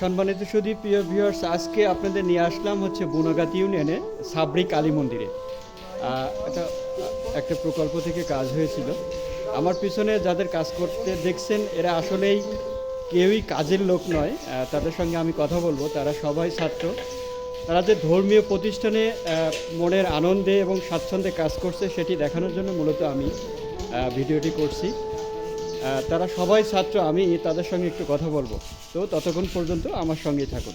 সম্মানিত সুদী প্রিয় ভিউয়ার্স আজকে আপনাদের নিয়ে আসলাম হচ্ছে বুনগাত ইউনিয়নে সাবরি কালী মন্দিরে। এটা একটা প্রকল্প থেকে কাজ হয়েছিল। আমার পিছনে যাদের কাজ করতে দেখছেন, এরা আসলেই কেউই কাজের লোক নয়। তাদের সঙ্গে আমি কথা বলব। তারা সবাই ছাত্র। তারা যে ধর্মীয় প্রতিষ্ঠানে মনের আনন্দে এবং স্বাচ্ছন্দ্যে কাজ করছে, সেটি দেখানোর জন্য মূলত আমি ভিডিওটি করছি। তারা সবাই ছাত্র, আমি তাদের সঙ্গে একটু কথা বলব। তো ততক্ষণ পর্যন্ত আমার সঙ্গেই থাকুন।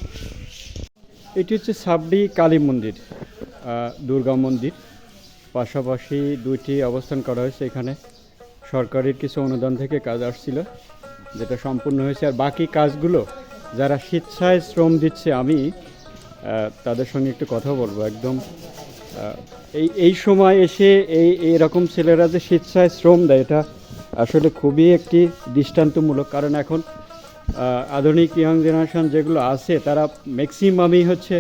এটি হচ্ছে সাবডি কালী মন্দির দুর্গা মন্দির। পাশাপাশি দুইটি অবস্থান করা হয়েছে এখানে। সরকারের কিছু অনুদান থেকে কাজ আসছিল, যেটা সম্পূর্ণ হয়েছে। আর বাকি কাজগুলো যারা স্বেচ্ছায় শ্রম দিচ্ছে, আমি তাদের সঙ্গে একটু কথা বলব। একদম এই এই সময় এসে এই এরকম ছেলেরা যে স্বেচ্ছায় শ্রম দেয়, এটা আসলে খুবই একটি দৃষ্টান্তমূলক কারণ এখন আধুনিক ইয়াং জেনারেশন যেগুলো আছে তারা ম্যাক্সিমামই হচ্ছে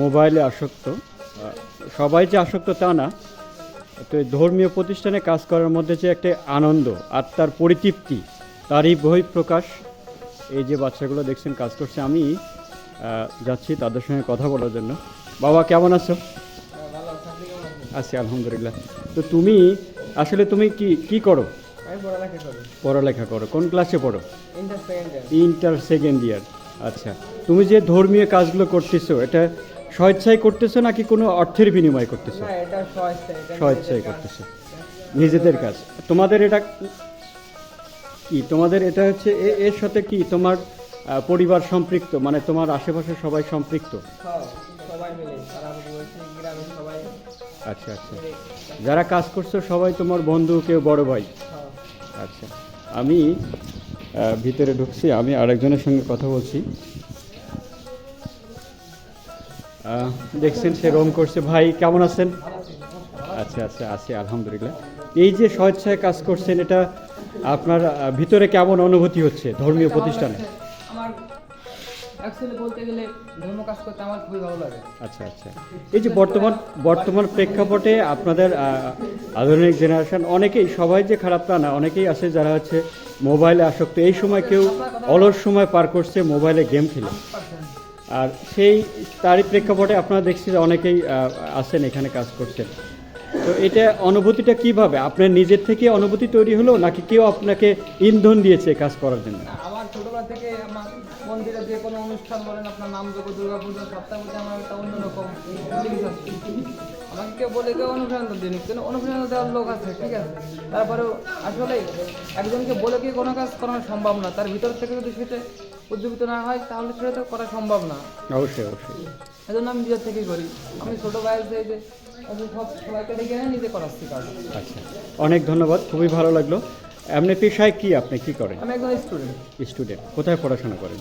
মোবাইলে আসক্ত। সবাই যে আসক্ত তা না তো ধর্মীয় প্রতিষ্ঠানে কাজ করার মধ্যে যে একটা আনন্দ আত্মার পরিতৃপ্তি তারই বই প্রকাশ এই যে বাচ্চাগুলো দেখছেন কাজ করছে আমি যাচ্ছি তাদের সঙ্গে কথা বলার জন্য। বাবা কেমন আছো? আছি আলহামদুলিল্লাহ। তো তুমি আসলে তুমি কি কি করো? পড়ালেখা করো। কোন ক্লাসে পড়ো? ইন্টার সেকেন্ড ইয়ার আচ্ছা। তুমি যে ধর্মীয় কাজগুলো করতেছো এটা স্বেচ্ছায় করতেছো নাকি কোনো অর্থের বিনিময় করতেছো? স্বেচ্ছায় করতেছো। নিজেদের কাজ। তোমাদের এটা কি? তোমাদের এটা হচ্ছে এর সাথে কি তোমার পরিবার সম্পৃক্ত? মানে তোমার আশেপাশে সবাই সম্পৃক্ত? আচ্ছা আচ্ছা। যারা কাজ করছ সবাই তোমার বন্ধু কেউ বড় ভাই। আচ্ছা। আমি ভিতরে ঢুকছি, আমি আরেকজনের সঙ্গে কথা বলছি। দেখছেন সে রোম করছে। ভাই, কেমন আছেন? আচ্ছা আচ্ছা আছি, আলহামদুলিল্লাহ। এই যে স্বেচ্ছায় কাজ করছেন, এটা আপনার ভিতরে কেমন অনুভূতি হচ্ছে ধর্মীয় প্রতিষ্ঠানে? অ্যাকচুয়ালি বলতে গেলে ধর্ম কাজ করতে আমার খুবই ভালো লাগে। আচ্ছা আচ্ছা। এই যে বর্তমান বর্তমান প্রেক্ষাপটে আপনাদের আধুনিক জেনারেশন অনেকেই সবাই যে খারাপ তা না অনেকেই আছে যারা হচ্ছে মোবাইলে আসক্ত। এই সময় কেউ অলস সময় পার করছে মোবাইলে গেম খেলে। আর সেই তারই প্রেক্ষাপটে আপনারা দেখছি যে অনেকেই আছেন এখানে কাজ করছেন তো এটা অনুভূতিটা কীভাবে? আপনার নিজের থেকে অনুভূতি তৈরি হলো নাকি কেউ আপনাকে ইন্ধন দিয়েছে কাজ করার জন্য? থেকে আমার মন্দিরে যে কোনো অনুষ্ঠান বলেন আপনার নাম যোগ দুর্গা পুজো সপ্তাহ পুজো আমার একটা অন্যরকম ফিলিংস আছে আমাকে কেউ বলে কেউ অনুপ্রেরণা দিন কিন্তু অনুপ্রেরণা দেওয়ার লোক আছে ঠিক আছে? তারপরেও আসলে একজনকে বলে কি কোনো কাজ করানো সম্ভব না তার ভিতর থেকে যদি সেটা উদ্দীপিত না হয় তাহলে সেটা তো করা সম্ভব না। অবশ্যই অবশ্যই। এই জন্য আমি নিজের থেকেই করি। আমি ছোটো বয়সে যে আমি সব সবাইকে ডেকে নিজে করাচ্ছি কাজ। আচ্ছা। অনেক ধন্যবাদ খুবই ভালো লাগল। এমনি পেশায় কি আপনি কি করেন? আমি একজন স্টুডেন্ট স্টুডেন্ট। কোথায় পড়াশোনা করেন?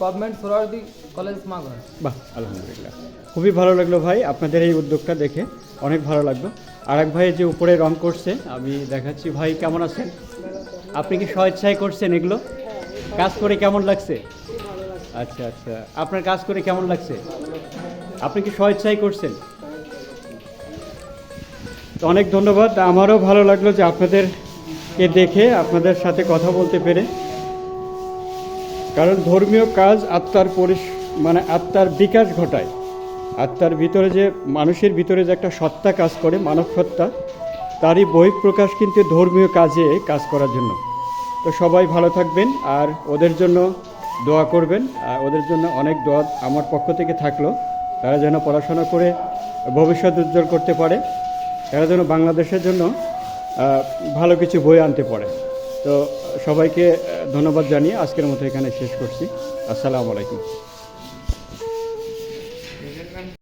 গভর্নমেন্ট সোরারদি কলেজ মাগনা বাহ আলহামদুলিল্লাহ। খুবই ভালো লাগল ভাই আপনাদের এই উদ্যোগটা দেখে। অনেক ভালো লাগল। আর এক ভাই যে উপরে রং করছে আমি দেখাচ্ছি। ভাই কেমন আছেন? আপনি কি স্বেচ্ছায় করছেন এগুলো? কাজ করে কেমন লাগছে? আচ্ছা আচ্ছা। আপনার কাজ করে কেমন লাগছে? আপনি কি স্বেচ্ছায় করছেন? তো অনেক ধন্যবাদ। আমারও ভালো লাগল যে আপনাদেরকে দেখে আপনাদের সাথে কথা বলতে পেরে। কারণ ধর্মীয় কাজ আত্মার পরিস মানে আত্মার বিকাশ ঘটায়। আত্মার ভিতরে যে, মানুষের ভিতরে যে একটা সত্তা কাজ করে, মানব সত্তা, তারই বহিঃপ্রকাশ কিন্তু ধর্মীয় কাজে কাজ করার জন্য। তো সবাই ভালো থাকবেন, আর ওদের জন্য দোয়া করবেন। আর ওদের জন্য অনেক দোয়া আমার পক্ষ থেকে থাকল। তারা যেন পড়াশোনা করে ভবিষ্যৎ উজ্জ্বল করতে পারে। তারা যেন বাংলাদেশের জন্য ভালো কিছু বই আনতে পারে তো সবাইকে ধন্যবাদ জানিয়ে আজকের মতো এখানে শেষ করছি। আসসালামু আলাইকুম।